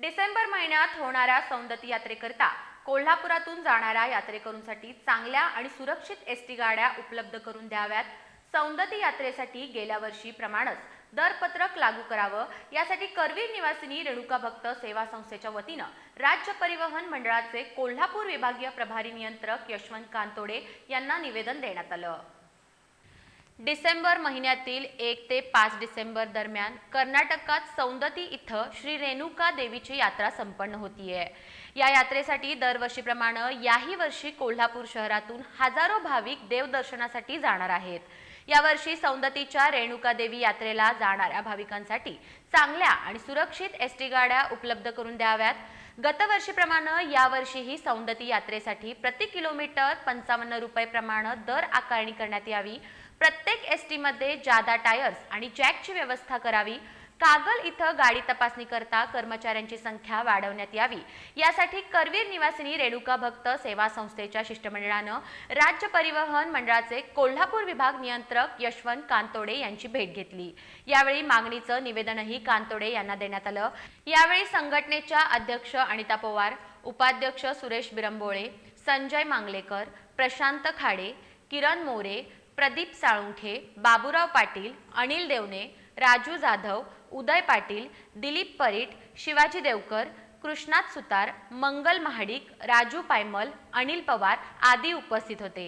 डिसेंबर महिन्यात होणाऱ्या सौंदती यात्रेकरता कोल्हापुरातून जाणाऱ्या यात्रेकरूंसाठी चांगल्या आणि सुरक्षित एस टी गाड्या उपलब्ध करून द्याव्यात. सौंदती यात्रेसाठी गेल्या वर्षीप्रमाणेच दरपत्रक लागू करावं. यासाठी करवीर निवासिनी रेणुका भक्त सेवा संस्थेच्या वतीनं राज्य परिवहन मंडळाचे कोल्हापूर विभागीय प्रभारी नियंत्रक यशवंत कांतोडे यांना निवेदन देण्यात आलं. डिसेंबर महिन्यातील एक ते पाच डिसेंबर दरम्यान कर्नाटकात सौंदती इथं श्री रेणुका देवीची यात्रा संपन्न होतीये. या यात्रेसाठी दरवर्षीप्रमाणे याही वर्षी कोल्हापूर शहरातून हजारो भाविक देवदर्शनासाठी जाणार आहेत. यावर्षी सौंदतीच्या रेणुका देवी यात्रेला जाणाऱ्या भाविकांसाठी चांगल्या आणि सुरक्षित एस टी गाड्या उपलब्ध करून द्याव्यात. गतवर्षीप्रमाणे यावर्षीही सौंदती यात्रेसाठी प्रति किलोमीटर पंचावन्न रुपये प्रमाणे दर आकारणी करण्यात यावी. प्रत्येक एस टीमध्ये जादा टायर्स आणि जॅकची व्यवस्था करावी. कागल इथं गाडी तपासणी करता कर्मचाऱ्यांची संख्या वाढवण्यात यावी. यासाठी करवीर निवासिनी रेणुका भक्त सेवा संस्थेच्या शिष्टमंडळानं राज्य परिवहन मंडळाचे कोल्हापूर विभाग नियंत्रक यशवंत कांतोडे यांची भेट घेतली. यावेळी मागणीचं निवेदनही कांतोडे यांना देण्यात आलं. यावेळी संघटनेच्या अध्यक्ष अनिता पवार उपाध्यक्ष सुरेश बिरंबोळे संजय मांगलेकर प्रशांत खाडे किरण मोरे प्रदीप साळुंखे बाबूराव पाटील अनिल देवने राजू जाधव उदय पाटील दिलीप परीट शिवाजी देवकर कृष्णात सुतार मंगल महाडिक राजू पायमल अनिल पवार आदी उपस्थित होते.